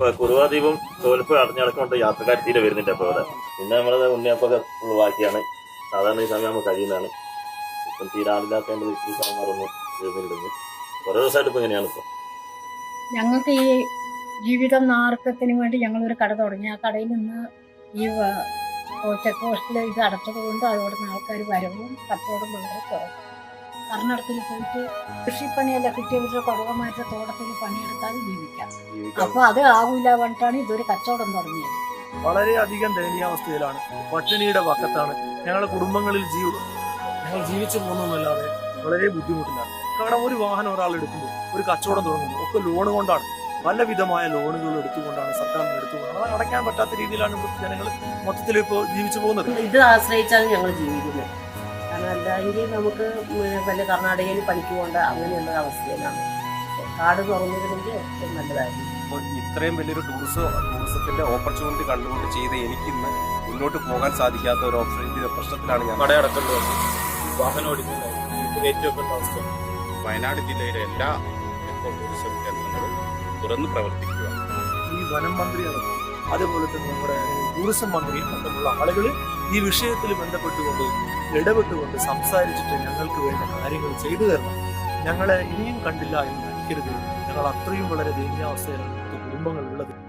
കുറുവാദ്വീപും തോൽപ്പ് അടഞ്ഞടക്കൊണ്ട് യാത്രക്കാർ തീരെ വരുന്നില്ല അപ്പൊ ഇവിടെ. പിന്നെ നമ്മളത് ഉണ്ണിയപ്പൊക്കെ ഒഴിവാക്കിയാണ്. സാധാരണ ഈ സമയം നമ്മൾ കഴിയുന്നതാണ്. ഇപ്പം തീരാളില്ലാത്തതുകൊണ്ട് ഈ സാമ്പാറൊന്നും തീർന്നിരുന്നു കുറേ ദിവസമായിട്ട് ഇപ്പൊ ഇങ്ങനെയാണ് ഇപ്പൊ. ഞങ്ങൾക്ക് ഈ ജീവിതം നാർക്കത്തിന് വേണ്ടി ഞങ്ങളൊരു കട തുടങ്ങി. ആ കടയിൽ നിന്ന് ഈ ചെക്ക് പോസ്റ്റിൽ ഇത് അടച്ചത് കൊണ്ട് അവിടെ നിന്ന് ആൾക്കാർ വരവും കച്ചവടം വളരെ കുറവ് കർണാടകത്തിൽ പോയിട്ട് കൃഷിപ്പണിയല്ല കിട്ടിയവരുടെ കുറവമായിട്ട് തോട്ടത്തിൽ പണിയെടുത്താൽ ജീവിക്കാം. അപ്പൊ അത് ആവൂല പറഞ്ഞിട്ടാണ് ഇതൊരു കച്ചവടം തുടങ്ങിയത്. വളരെയധികം ദയനീയാവസ്ഥയിലാണ്. പട്ടിണിയുടെ പക്കത്താണ് ഞങ്ങളുടെ കുടുംബങ്ങളിൽ ജീവ ഞങ്ങൾ ജീവിച്ചു പോകുന്നതല്ലാതെ വളരെ ബുദ്ധിമുട്ടിലാണ്. കാരണം ഒരു വാഹനം ഒരാൾ എടുക്കുമ്പോൾ ഒരു കച്ചവടം തുടങ്ങുമ്പോൾ ഒക്കെ ലോൺ കൊണ്ടാണ്. പല വിധമായ ലോണുകൾ എടുത്തുകൊണ്ടാണ് സർക്കാർ എടുത്തുകൊണ്ടാണ്. അത് അടയ്ക്കാൻ പറ്റാത്ത രീതിയിലാണ് ജനങ്ങൾ മൊത്തത്തിൽ ഇപ്പോൾ ജീവിച്ചു പോകുന്നത്. ഇത് ആശ്രയിച്ചാണ് ഞങ്ങൾ ജീവിക്കുന്നത്. കാരണം അല്ലെങ്കിൽ നമുക്ക് പിന്നെ വല്ല കർണാടകയിൽ പണിക്ക് പോകേണ്ട അങ്ങനെയുള്ള അവസ്ഥയിലാണ്. കാട് തുറന്നിരുന്നെങ്കിൽ ഏറ്റവും നല്ലതായിരുന്നു. അപ്പോൾ ഇത്രയും വലിയൊരു ടൂറിസം ടൂറിസത്തിന്റെ ഓപ്പർച്യൂണിറ്റി കണ്ടുകൊണ്ട് ചെയ്ത എനിക്കിന്ന് മുന്നോട്ട് പോകാൻ സാധിക്കാത്ത ഒരു ഓപ്പർച്യൂണിറ്റി പ്രശ്നത്തിലാണ് ഞാൻ. കടയടക്കേണ്ടി വന്നു. വാഹനം ഓടിക്കുന്നത് ഏറ്റവും വെക്കേണ്ട അവസ്ഥ. വയനാട് ജില്ലയിലെ എല്ലാ എക്കോ ടൂറിസം കേന്ദ്രങ്ങളും തുറന്ന് പ്രവർത്തിക്കുക. ഈ വനം മന്ത്രിയാണ്. അതുപോലെ തന്നെ നമ്മുടെ ടൂറിസം മന്ത്രി അടക്കമുള്ള ആളുകൾ ഈ വിഷയത്തിൽ ബന്ധപ്പെട്ടുകൊണ്ട് ഇടപെട്ടുകൊണ്ട് സംസാരിച്ചിട്ട് ഞങ്ങൾക്ക് വേണ്ട കാര്യങ്ങൾ ചെയ്തു തരണം. ഞങ്ങളെ ഇനിയും കണ്ടില്ല എന്ന് നടിക്കരുത്. ഞങ്ങൾ അത്രയും വളരെ ദയനീയാവസ്ഥയിലാണ് കുടുംബങ്ങളുള്ളത്.